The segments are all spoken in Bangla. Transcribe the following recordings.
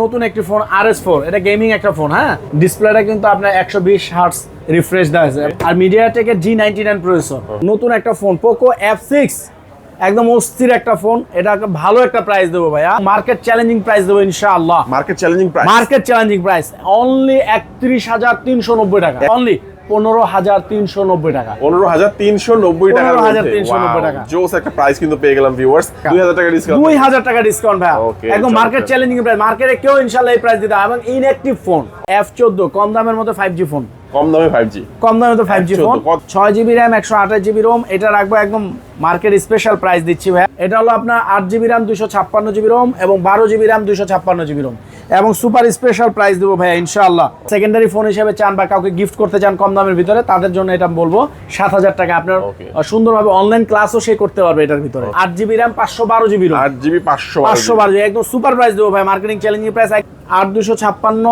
নতুন একটি ফোন আর এস ফোর। এটা গেমিং একটা ফোন হ্যাঁ? ডিসপ্লেটা কিন্তু আপনার একশো বিশ হার্টস রিফ্রেশ দেওয়া আর মিডিয়া টেকের জি নাইনটি নাইন প্রসেসর নতুন একটা ফোন পোকো এফ সিক্স একদম অস্থির একটা ফোন। এটা ভালো একটা প্রাইস দেবো ভাইয়া। মার্কেট চ্যালেঞ্জিং প্রাইস দেবো ইনশাআল্লাহ। Market challenging price market challenging price only একত্রিশ হাজার তিনশো নব্বই টাকা। অনলি পনেরো হাজার তিনশো নব্বই টাকা। পনেরো হাজার তিনশো নব্বই টাকা 15,390 টাকা। জোস একটা প্রাইস কিন্তু পেয়ে গেলাম ভিউয়ার্স দুই হাজার টাকা ডিসকাউন্ট দুই হাজার টাকা ডিসকাউন্ট ভাই একদম মার্কেট চ্যালেঞ্জিং প্রাইস মার্কেটে কেউ ইনশাল্লাহ এই প্রাইস দিতে এবং ইনঅ্যাক্টিভ ফোন এফ চোদ্দ কম দামের মতো ফাইভ জি ফোন কম দামে কম দামে তো ফোন রোম এটা রাখব একদম মার্কেট স্পেশাল প্রাইস দিচ্ছি ভাই। এটা হলো আপনার আট জিবি র্যাম দুশো ছাপ্পান্ন জিবি রোম এবং বারো জিবি র্যাম দুশো ছাপ্পান্ন জিবি রোম এবং সুপার স্পেশাল প্রাইস দেবো ভাইয়া ইনশাআল্লাহ। সেকেন্ডারি ফোন হিসেবে চান বা কাউকে গিফট করতে চান কম দামের ভিতরে তাদের জন্য এটা বলব সাত হাজার টাকা। আপনার সুন্দরভাবে অনলাইন ক্লাসও সে করতে পারবে এটার ভিতরে। আট জিবি র্যাম পাঁচশো বারো জিবি রোম আট জিবি পাঁচশো পাঁচশো বারো জিবি একদম সুপার প্রাইস দেবো ভাই মার্কেটিং চ্যালেঞ্জিং প্রাইস আট দুশো ছাপ্পান্ন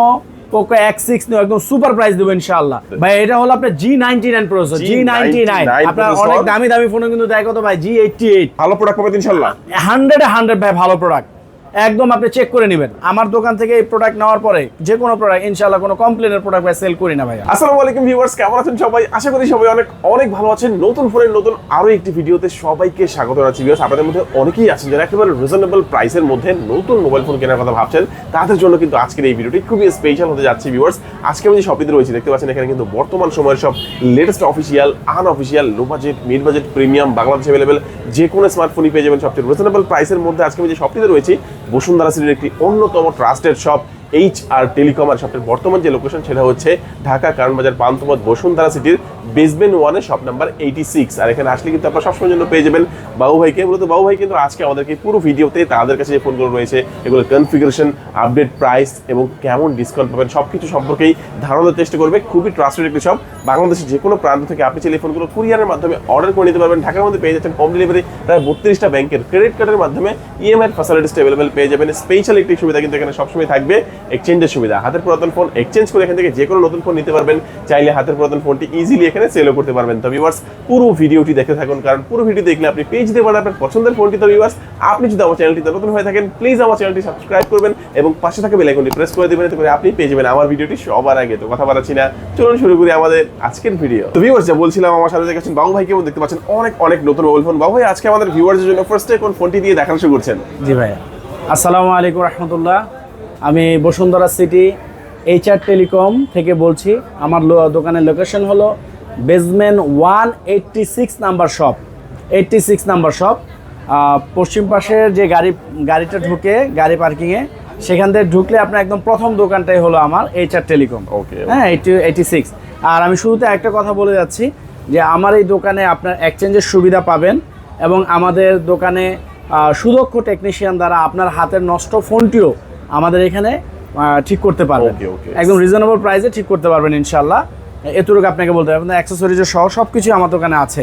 পোকো এক্স সিক্স একদম সুপার প্রাইস দেবো ইনশাল্লাহ ভাই এটা হলো আপনার G ninety nine processor G ninety nine আপনার। অনেক দামি দামি ফোনে কিন্তু দেয় কত ভাই? জি এইটটি এইট ভালো প্রোডাক্ট পাবেন ইনশাল্লাহ হান্ড্রেড হান্ড্রেড ভাই ভালো প্রোডাক্ট একদম আপনি চেক করে নেবেন। আমার দোকান থেকে এই প্রোডাক্ট নেওয়ার পরে যে কোনো প্রোডাক্ট ইনশাআল্লাহ কোনো কমপ্লেনের প্রোডাক্ট ভাই সেল করি না ভাই আসসালামু আলাইকুম ভিউয়ার্স কেমন আছেন সবাই? আশা করি সবাই অনেক অনেক ভালো আছেন। নতুন ফোনের নতুন আরও একটি ভিডিওতে সবাইকে স্বাগত জানাচ্ছি ভিউয়ার্স আপনাদের মধ্যে অনেকেই আছেন যারা একেবারে রিজনেবল প্রাইসের মধ্যে নতুন মোবাইল ফোন কেনার কথা ভাবছেন। তাদের জন্য কিন্তু আজকের এই ভিডিওটি খুবই স্পেশাল হতে যাচ্ছে ভিউয়ার্স আজকে আমি যে শপিতে রয়েছি, দেখতে পাচ্ছেন এখানে কিন্তু বর্তমান সময়ের সব latest official unofficial low budget mid budget premium Bangladesh available যে কোনো স্মার্টফোনই পেয়ে যাবেন সবচেয়ে রিজনেবল প্রাইসের মধ্যে আজকে আমি যে শপটিতে রয়েছি বসুন্ধরা সিটির একটি অন্যতম ট্রাস্টেড শপ এইচ আর টেলিকমার শপের বর্তমান যে লোকেশন সেটা হচ্ছে ঢাকা কারণবাজার পান্থপথ বসুন্ধরা সিটির বেসমেন্ট ওয়ানের শপ নাম্বার এইটি সিক্স আর এখানে আসলে কিন্তু আপনারা সবসময় জন্য পেয়ে যাবেন বাবু ভাইকে। মূলত বাবু ভাই কিন্তু আজকে আমাদেরকে পুরো ভিডিওতে তাদের কাছে যে ফোনগুলো রয়েছে, এগুলো কনফিগারেশন আপডেট প্রাইস এবং কেমন ডিসকাউন্ট পাবেন সব কিছু সম্পর্কেই ধারণা দেওয়ার চেষ্টা করবে। খুবই ট্রাস্টেড একটি শপ বাংলাদেশের যে কোনো প্রান্ত থেকে আপনি চাইলে ফোনগুলো কুরিয়ারের মাধ্যমে অর্ডার করে নিতে পারবেন। ঢাকার মধ্যে পেয়ে যাচ্ছেন হোম ডেলিভারি প্রায় বত্রিশটা ব্যাংকের ক্রেডিট কার্ডের মাধ্যমে ইএমআই ফ্যাসিলিটিস অ্যাভেলেবেল পেয়ে যাবেন। স্পেশাল একটি সুবিধা কিন্তু এখানে সবসময় থাকবে। এক্সচেঞ্জের সুবিধা। হাতের পুরাতন ফোন এক্সচেঞ্জ করে এখান থেকে যে কোনো নতুন ফোন নিতে পারবেন। চাইলে হাতের পুরাতন ফোনটি ইজিলি এখানে সেলও করতে পারবেন। তো ভিউয়ার্স পুরো ভিডিওটি দেখে থাকুন, কারণ পুরো ভিডিও দেখলে আপনি পেজ দিতে পারেন আপনার পছন্দের ফোনটি তো ভিউয়ার্স আপনি যদি আমার চ্যানেলটিতে নতুন হয়ে থাকেন প্লিজ আমার চ্যানেলটি সাবস্ক্রাইব করবেন এবং পাশে থাকা বেল আইকনটি প্রেস করে দেবেন, এতে করে আপনি পেয়ে যাবেন আমার ভিডিওটি সবার আগে। তো কথা বাড়াচ্ছি না, চলুন শুরু করি আমাদের আজকের ভিডিও তো ভিউয়ার্স যা বলছিলাম, আমার সাথে দেখেছেন বাবু ভাইকে দেখতে পাচ্ছেন? অনেক অনেক নতুন মোবাইল ফোন বাবু ভাই, আজকে আমাদের ভিউয়ার্সের জন্য ফার্স্টে কোন ফোনটি দিয়ে দেখানো শুরু করছেন? জি ভাইয়া আসসালামু আলাইকুম রহমতুল্লাহ। আমি বসুন্ধরা সিটি এইচআর টেলিকম থেকে বলছি। আমার দোকানের লোকেশন হলো basement one eighty six number shop eighty six number shop. পশ্চিম পাশের যে গাড়ি গাড়িটা ঢুকে গাড়ি পার্কিংয়ে সেখান থেকে ঢুকলে আপনার একদম প্রথম দোকানটাই হলো আমার এইচ আর টেলিকম ওকে হ্যাঁ এইটি এইটি সিক্স। আর আমি শুরুতে একটা কথা বলে যাচ্ছি যে আমার এই দোকানে আপনার এক্সচেঞ্জের সুবিধা পাবেন এবং আমাদের দোকানে সুদক্ষ টেকনিশিয়ান দ্বারা আপনার হাতের নষ্ট ফোনটিও আমাদের এখানে ঠিক করতে পারবেন. একদম রিজনেবল প্রাইসে ঠিক করতে পারবেন ইনশাল্লাহ। এতটুকু আপনাকে বলতে পারবেন অ্যাক্সেসরিজের সহ সব কিছুই আমার দোকানে আছে।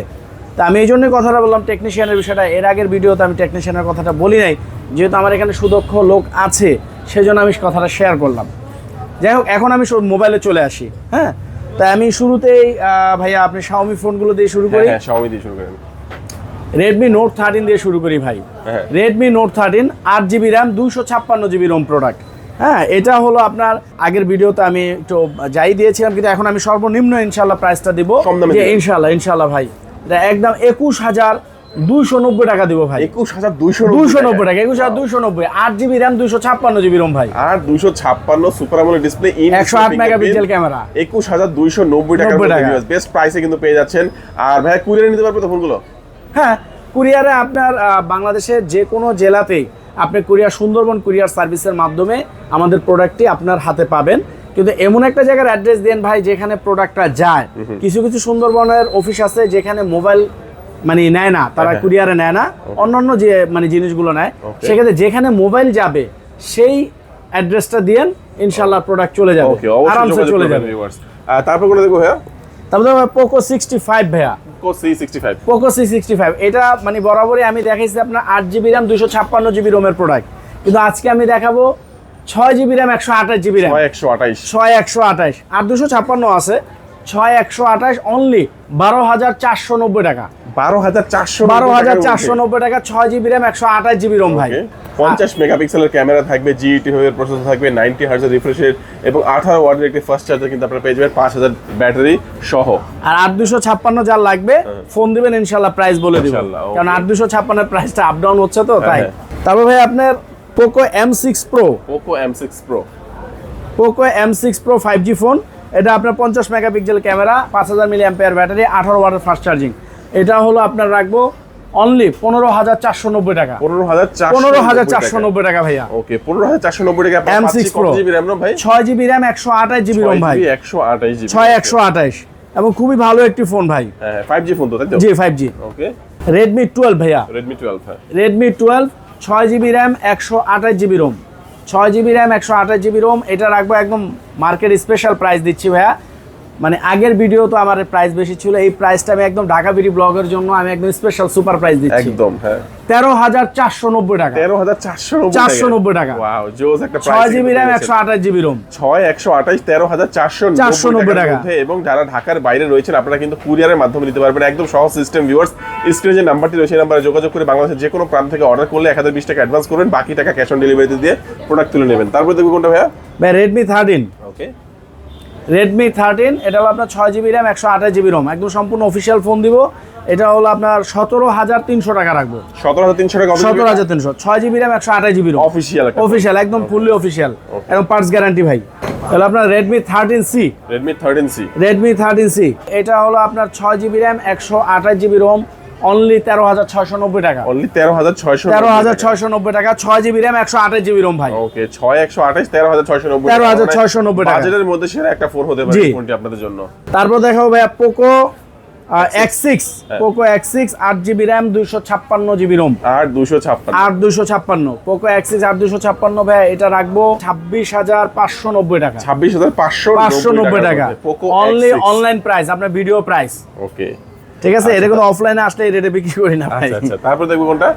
তা আমি এই জন্যই কথাটা বললাম টেকনিশিয়ানের বিষয়টা এর আগের ভিডিওতে আমি টেকনিশিয়ানের কথাটা বলি নাই যেহেতু আমার এখানে সুদক্ষ লোক আছে সেজন্য আমি কথাটা শেয়ার করলাম। যাই হোক এখন আমি মোবাইলে চলে আসি হ্যাঁ? তাই আমি শুরুতেই ভাইয়া আপনি শাওমি ফোনগুলো দিয়ে শুরু হ্যাঁ করি। হ্যাঁ Xiaomi দিয়ে শুরু করেন রেডমি নোট থার্টিন দিয়ে শুরু করি ভাই। হ্যাঁ। রেডমি নোট থার্টিন আট জিবি র্যাম দুশো ছাপ্পান্ন জিবি রোম প্রোডাক্ট হ্যাঁ এটা হলো আপনার আগের ভিডিওতে আমি একটু যাই দিয়েছিলাম কিন্তু এখন আমি সর্বনিম্ন ইনশাল্লাহ প্রাইসটা দিব। ইনশাল্লাহ ইনশাল্লাহ ভাই। এটা একদম একুশ হাজার দুইশো নব্বই টাকা দিব ভাই। একুশ হাজার দুইশো দুইশো নব্বই টাকা। একুশ হাজার দুইশো নব্বই। আট জিবি র্যাম দুইশো ছাপ্পান্ন জিবি রোম ভাই। আর দুইশো ছাপ্পান্ন সুপার আমলের ডিসপ্লে 108 মেগাপিক্সেল ক্যামেরা। একুশ হাজার দুইশো নব্বই টাকা 90 টাকা। বেস্ট প্রাইসে কিন্তু পেয়ে যাচ্ছেন। আর ভাই কুরিয়ার নিতে পারবে তো ফোনগুলো হ্যাঁ কুরিয়ারে আপনার বাংলাদেশের যে কোনো জেলাতেই আপনি কুরিয়ার সুন্দরবন কুরিয়ার সার্ভিসের মাধ্যমে আমাদের প্রোডাক্টটি আপনার হাতে পাবেন। কিন্তু এমন একটা জায়গার অ্যাড্রেস দেন ভাই যেখানে প্রোডাক্টটা যায়। কিছু কিছু সুন্দরবনের অফিস আছে যেখানে মোবাইল মানে নেয় না তারা হ্যাঁ। কুরিয়ারে নেয় না। অন্যান্য যে মানে জিনিসগুলো নেয় সেক্ষেত্রে যেখানে মোবাইল যাবে সেই অ্যাড্রেসটা দিয়েন ইনশাল্লাহ প্রোডাক্ট চলে যাবে। আরামসে চলে যাবে। তারপর কোন দেখো ভাইয়া? তারপরে পোকো সিক্সটি ফাইভ ভাইয়া। কো C sixty five Poco C sixty five এটা মানে বরাবরই আমি দেখাইছি আপনার আট জিবি র্যাম দুশো ছাপ্পান্ন জিবি রোমের প্রোডাক্ট কিন্তু আজকে আমি দেখাবো ছয় জিবি র্যাম একশো আঠাশ জিবি র্যাম একশো আঠাইশ ছয় একশো আঠাশ। আর দুশো ছাপ্পান্ন আছে ছয় একশো আঠাশ অনলি বারো হাজার চারশো নব্বই টাকা। বারো হাজার চারশো বারো হাজার চারশো নব্বই টাকা ছয় জিবি র্যাম একশো আঠাশ জিবি রোম ভাই. পঞ্চাশ মেগাপিক্সেলের ক্যামেরা থাকবে জিইটি এর প্রসেসর থাকবে নাইনটি হার্জের রিফ্রেশের এবং আঠারো ওয়াটের একটি ফার্স্ট চার্জার কিন্তু আপনারা পেয়ে যাবেন পাঁচ হাজার ব্যাটারি সহ। আর আট দুশো ছাপ্পান্ন যার লাগবে ফোন দিবেন ইনশাল্লাহ প্রাইস বলে দিব। কারণ আট দুশো ছাপ্পান্নের প্রাইসটা আপ ডাউন হচ্ছে তো তাই? হ্যাঁ। তারপর ভাই আপনার Poco M six pro Poco M six pro Poco M six pro five G phone এটা আপনার পঞ্চাশ মেগাপিক্সেল ক্যামেরা পাঁচ হাজার মিলি অ্যাম্পিয়ার ব্যাটারি আঠারো ওয়াটের ফাস্ট চার্জিং এটা হলো আপনার রাখব অনলি পনেরো হাজার চারশো নব্বই টাকা। পনেরো হাজার পনেরো হাজার চারশো নব্বই টাকা। ভাইয়া। ওকে পনেরো হাজার চারশো নব্বই টাকা। M6 Pro। জিবি র্যাম ভাই? ছয় জিবি র্যাম একশো আঠাশ জিবি রোম ভাই। একশো আঠাশ জিবি ছয় একশো আঠাশ। এবং খুবই ভালো একটি ফোন ভাই। হ্যাঁ ফাইভ জি ফোন তো তাই তো? জি five G okay Redmi twelve ভাইয়া। রেডমি টুয়েলভ রেডমি টুয়েলভ ছয় জিবি র্যাম একশো আঠাশ জিবি রোম ছয় জিবি র্যাম একশো আঠাশ জিবি রোম এটা রাখব একদম মার্কেট স্পেশাল প্রাইস দিচ্ছি ভাইয়া। মানে আগের ভিডিও তো আমার প্রাইস বেশি ছিল এই প্রাইসটা আমি একদম ঢাকা বিডি ব্লগের জন্য আমি একদম স্পেশাল সুপার প্রাইস দিচ্ছি। একদম হ্যাঁ। তেরো হাজার চারশো নব্বই টাকা। তেরো হাজার চারশো নব্বই 490 টাকা। ওয়াও জোস একটা ছয় জিবি র্যাম একশো আঠাশ জিবি রোম ছয় একশো আঠাশ তেরো হাজার চারশো 490 টাকা। মধ্যে এবং যারা ঢাকার বাইরে রয়েছেন আপনারা কিন্তু কুরিয়ারের মাধ্যমে নিতে পারবেন। একদম সহজ সিস্টেম ভিউয়ার্স স্ক্রিনে যে নাম্বারটি রয়েছে নাম্বারে যোগাযোগ করে বাংলাদেশের যে কোনো প্রান্ত থেকে অর্ডার করলে এক হাজার বিশ টাকা অ্যাডভান্স করবেন। বাকি টাকা ক্যাশ অন ডেলিভারিতে দিয়ে প্রোডাক্ট তুলে নেবেন। তারপরে দেখব কোনটা ভাইয়া। ভাই Redmi thirteen okay Redmi thirteen এটা হলো আপনার ছয় জিবি র্যাম একশো আঠাশ জিবি রোম একদম সম্পূর্ণ অফিসিয়াল ফোন দিব। এটা হলো আপনার সতেরো হাজার তিনশো টাকা রাখব। সতেরো হাজার তিনশো টাকা সতেরো হাজার তিনশো। ছয় জিবি র্যাম একশো আঠাশ জিবি রোম অফিসিয়াল অফিসিয়াল একদম ফুললি অফিসিয়াল একদম পার্টস গ্যারান্টি ভাই। তাহলে আপনার Redmi thirteen C Redmi thirteen C Redmi thirteen C এটা হলো আপনার ছয় জিবি র্যাম একশো আঠাশ জিবি রোম অনলি তেরো হাজার ছয়শো নব্বই টাকা। অনলি তেরো হাজার ছয়শো তেরো হাজার ছয়শো নব্বই টাকা ছয় জিবি র্যাম একশো আঠাশ জিবি রোম ভাই। ওকে ছয় একশো আঠাশ তেরো হাজার ছয়শো নব্বই 13,690 টাকা। বাজেটের মধ্যে সেরা একটা ফোন হতে পারে ফোনটি আপনাদের জন্য। তারপর ভাইয়া Poco X six. Poco X six আট জিবি র্যাম দুইশো ছাপ্পান্ন জিবি রোম আর দুশো ছাপ্পান্ন। আট দুশো ছাপ্পান্ন। পোকো এক্স সিক্স আট দুশো ছাপ্পান্ন ভাইয়া এটা রাখব ছাব্বিশ হাজার পাঁচশো নব্বই টাকা। ছাব্বিশ হাজার পাঁচশো পাঁচশো নব্বই টাকা। পোকো অনলি অনলাইন প্রাইস আপনার ভিডিও প্রাইস ওকে ঠিক আছে? এটা কোনো অফলাইনে আসলে রেটে বিক্রি করি না ভাই। আচ্ছা আচ্ছা। তারপর দেখব কোনটা?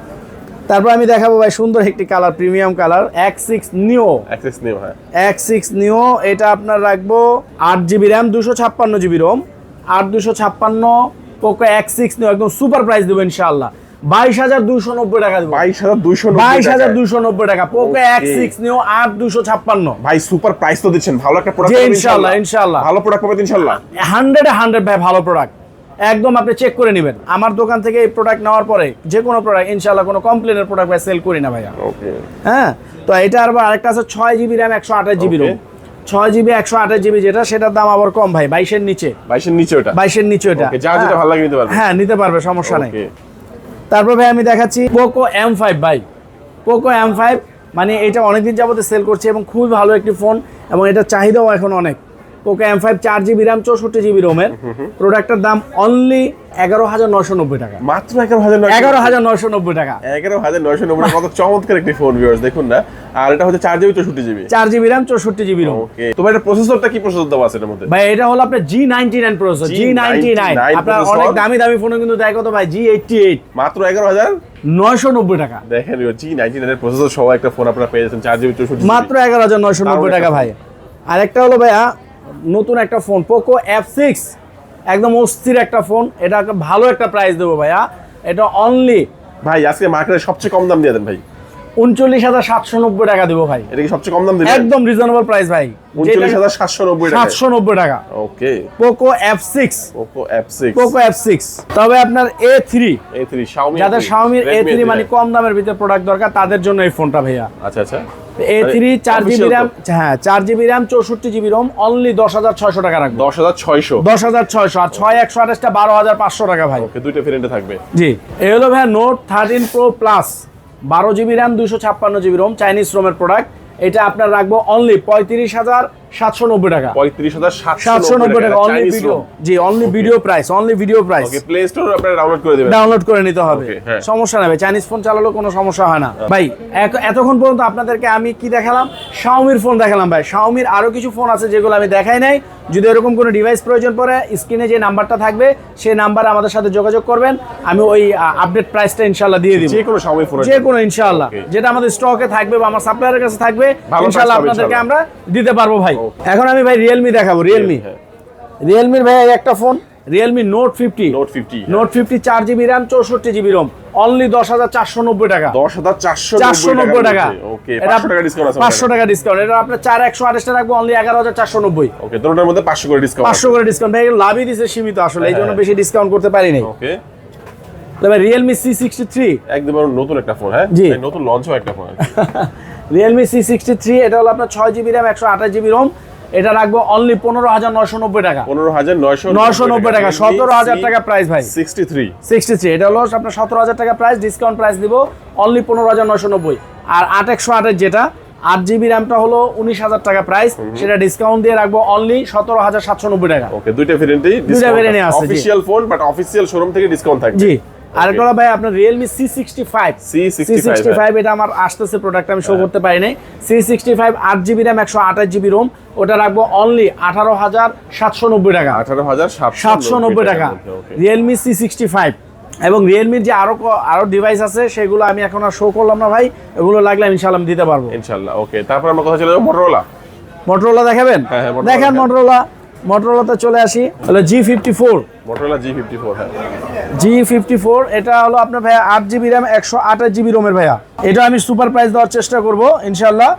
তারপর আমি দেখাবো ভাই সুন্দর একটি colour premium colour X six neo হ্যাঁ। এক্স সিক্স নিও এটা আপনার রাখব আট জিবি র্যাম দুশো ছাপ্পান্ন জিবি রোম আট দুশো ছাপ্পান্ন পোকো এক্স সিক্স নিও একদম সুপার প্রাইস দেবো ইনশাআল্লাহ। বাইশ হাজার দুশো নব্বই টাকা দেবো। বাইশ হাজার দুইশো বাইশ হাজার দুশো নব্বই টাকা। পোকো. এক্স সিক্স নিও আট দুশো ছাপ্পান্ন। ভাই সুপার প্রাইস তো দিচ্ছেন। ভালো একটা প্রোডাক্ট জি, ইনশাআল্লাহ, ইনশাআল্লাহ। ভালো প্রোডাক্ট পাবেন ইনশাআল্লাহ। হান্ড্রেডে হান্ড্রেড ভাই ভালো প্রোডাক্ট একদম আপনি চেক করে নেবেন। আমার দোকান থেকে এই প্রোডাক্ট নেওয়ার পরে যে কোনো প্রোডাক্ট ইনশাআল্লাহ কোনো কমপ্লেনের প্রোডাক্ট ভাই সেল করি না ভাইয়া। হ্যাঁ? তো এটা আবার আরেকটা আছে ছয় জিবি র্যাম একশো আঠাশ জিবি রোম ছয় জিবি একশো আঠাশ জিবি যেটা সেটার দাম আবার কম ভাই বাইশের নিচে। বাইশের নিচে ওটা? বাইশের নিচে ওটা। যার যেটা হ্যাঁ। ভালো লাগে নিতে পারবে। হ্যাঁ নিতে পারবে সমস্যা নেই। তারপর ভাই আমি দেখাচ্ছি পোকো এম ফাইভ ভাই। পোকো এম ফাইভ মানে এটা অনেকদিন যাবতে সেল করছে এবং খুবই ভালো একটি ফোন এবং এটার চাহিদাও এখন অনেক। পোকো এম ফাইভ চার জিবি র্যাম চৌষট্টি জিবি রোমের প্রোডাক্টের দাম অনলি এগারো হাজার নশো নব্বই টাকা। মাত্র এগারো হাজার এগারো হাজার নশো নব্বই টাকা। এগারো হাজার নয়শো নব্বই টাকা, কত চমৎকার একটি ফোন ভিউয়ার্স দেখুন না। আর এটা হচ্ছে চার জিবি চৌষট্টি জিবি চার জিবি র্যাম চৌষট্টি জিবি রোম ওকে। তোমার এটা প্রসেসরটা কি প্রসেসর দেওয়া আছে এটার মধ্যে? ভাই এটা হলো আপনার G ninety nine processor G ninety nine আপনার। অনেক দামি দামি ফোনে কিন্তু দেয়। কত ভাই? জি এইটটি এইট মাত্র এগারো হাজার? নয়শো নব্বই টাকা। দেখেন জি নাইনটি নাইনের প্রসেসর সহ একটা ফোন আপনারা পেয়ে যাচ্ছেন। চার জিবি চৌষট্টি মাত্র এগারো হাজার নয়শো নব্বই টাকা একটা ভাই। আরেকটা হলো ভাইয়া নতুন একটা ফোন পোকো এফ সিক্স একদম অস্থির একটা ফোন। এটা ভালো একটা প্রাইস দেবো ভাইয়া। এটা অনলি ভাই আজকে মার্কেটে সবচেয়ে কম দাম দিয়ে দেন ভাই। উনচল্লিশ হাজার সাতশো নব্বই টাকা দেবো ভাই। এটা কি সবচেয়ে কম দাম দিবেন একদম রিজনেবল প্রাইস ভাই। উনচল্লিশ হাজার সাতশো নব্বই সাতশো নব্বই টাকা। Okay Poco F six Poco F six Poco F six তবে আপনার এ থ্রি এ থ্রি যাদের শাওমির এ থ্রি মানে কম দামের ভিতরে প্রোডাক্ট দরকার তাদের জন্য এই ফোনটা ভাইয়া। আচ্ছা আচ্ছা। এ থ্রি চার জিবি র্যাম হ্যাঁ চার জিবি র্যাম চৌষট্টি জিবি রোম অনলি দশ হাজার ছয়শো টাকা রাখব। দশ হাজার ছয়শো? দশ হাজার ছয়শো আর ছয় একশো আঠাশটা বারো হাজার পাঁচশো টাকা ভাই। ওকে দুইটা ভেরিয়েন্টে থাকবে। জি এ হলো ভাই নোট থার্টিন প্রো প্লাস বারো জিবি র্যাম দুশো ছাপ্পান্ন জিবি রোম চাইনিজ রোমের প্রোডাক্ট এটা আপনার রাখব অনলি পঁয়ত্রিশ হাজার সাতশো নব্বই টাকা। পঁয়ত্রিশ হাজার সাতশো নব্বই টাকা। অনলি ভিডিও জি only video price only video price okay play store আপনারা ডাউনলোড করে দেবেন। ডাউনলোড করে নিতে হবে। হ্যাঁ। সমস্যা নেই চাইনিজ ফোন কোনো সমস্যা হয় না। ভাই এতক্ষণ পর্যন্ত আপনাদেরকে আমি কি দেখালাম? শাওমির ফোন দেখালাম ভাই। শাওমির আরও কিছু ফোন আছে যেগুলো আমি দেখাই নাই। যদি এরকম কোনো ডিভাইস প্রয়োজন পড়ে স্ক্রিনে যে নাম্বারটা থাকবে সেই নাম্বার আমাদের সাথে যোগাযোগ করবেন। আমি ওই আপডেট প্রাইসটা ইনশাল্লাহ দিয়ে দিব। যে কোনো শাওমি ফোন যে কোনো ইনশাআল্লাহ। যেটা আমাদের স্টকে থাকবে বা আমার সাপ্লায়ারের কাছে থাকবে ইনশাআল্লাহ আপনাদেরকে আমরা দিতে পারব ভাই. এখন আমি ভাই রিয়েলমি দেখাবো রিয়েলমি হ্যাঁ। রিয়েলমির ভাই একটা phone Realme note fifty note fifty note fifty চার জিবি র্যাম চৌষট্টি জিবি রোম অনলি দশ হাজার চারশো নব্বই টাকা। দশ হাজার চারশো চারশো নব্বই টাকা। পাঁচশো টাকা ডিসকাউন্ট এটা আপনার চার একশো আঠাশটা রাখব অনলি এগারো হাজার চারশো নব্বই। ওকে দুটোর মধ্যে পাঁচশো করে ডিসকাউন্ট পাঁচশো করে ডিসকাউন্ট ভাই লাভই দিছে সীমিত আসলে এই জন্য হ্যাঁ। বেশি ডিসকাউন্ট করতে পারিনি ওকে তবে রিয়েলমি সি সিক্সটি থ্রি একদম নতুন একটা ফোন হ্যাঁ? জি। নতুন লঞ্চ হওয়া একটা phone Realme C sixty three এটা হলো আপনার ছয় জিবি র্যাম একশো আঠাশ জিবি রোম এটা রাখব অনলি পনেরো হাজার নয়শো নব্বই টাকা। পনেরো হাজার নয়শো নয়শো নব্বই টাকা। সতেরো হাজার টাকা প্রাইস ভাই। সিক্সটি থ্রি সিক্সটি থ্রি এটা হলো আপনার সতেরো হাজার টাকা প্রাইস ডিসকাউন্ট প্রাইস দিব অনলি পনেরো হাজার নয়শো নব্বই। আর আট একশো আটের যেটা আট জিবি র্যামটা হলো উনিশ হাজার টাকা প্রাইস সেটা ডিসকাউন্ট দিয়ে রাখব অনলি সতেরো হাজার সাতশো নব্বই টাকা। ওকে দুইটা ভেরিয়েন্টই দুইটা variant-ই আছে, official phone but official showroom থেকে ডিসকাউন্ট থাকবে। জি। আরেকটা ভাই আপনার Realme C sixty five C65 C sixty five এটা আমার আসতেছে প্রোডাক্ট আমি শো হ্যাঁ। করতে পারি নাই। সি সিক্সটি ফাইভ আট জিবি র্যাম একশো আঠাশ জিবি রোম ওটা রাখব অনলি আঠারো হাজার সাতশো নব্বই টাকা। আঠারো হাজার সাতশো নব্বই টাকা। রিয়েলমি সি সিক্সটি ফাইভ এবং রিয়েলমির যে আরও আরও ডিভাইস আছে সেগুলো আমি এখন আর শো করলাম না ভাই। ওগুলো লাগলে ইনশাল্লাহ আমি দিতে পারব। ইনশাল্লাহ ওকে তারপর আমরা কথা চলে যাব মোটরোলা মোটরোলা দেখাবেন? হ্যাঁ, হ্যাঁ, Motorola দেখেন মোটরোলা মোটরোলাতে চলে আসি। হলো G fifty four Motorola G fifty four হ্যাঁ। জি ফিফটি ফোর এটা হলো আপনার ভাইয়া আট জিবি র্যাম একশো আঠাশ জিবি রোমের ভাইয়া। এটা আমি সুপার প্রাইস দেওয়ার চেষ্টা করব ইনশাল্লাহ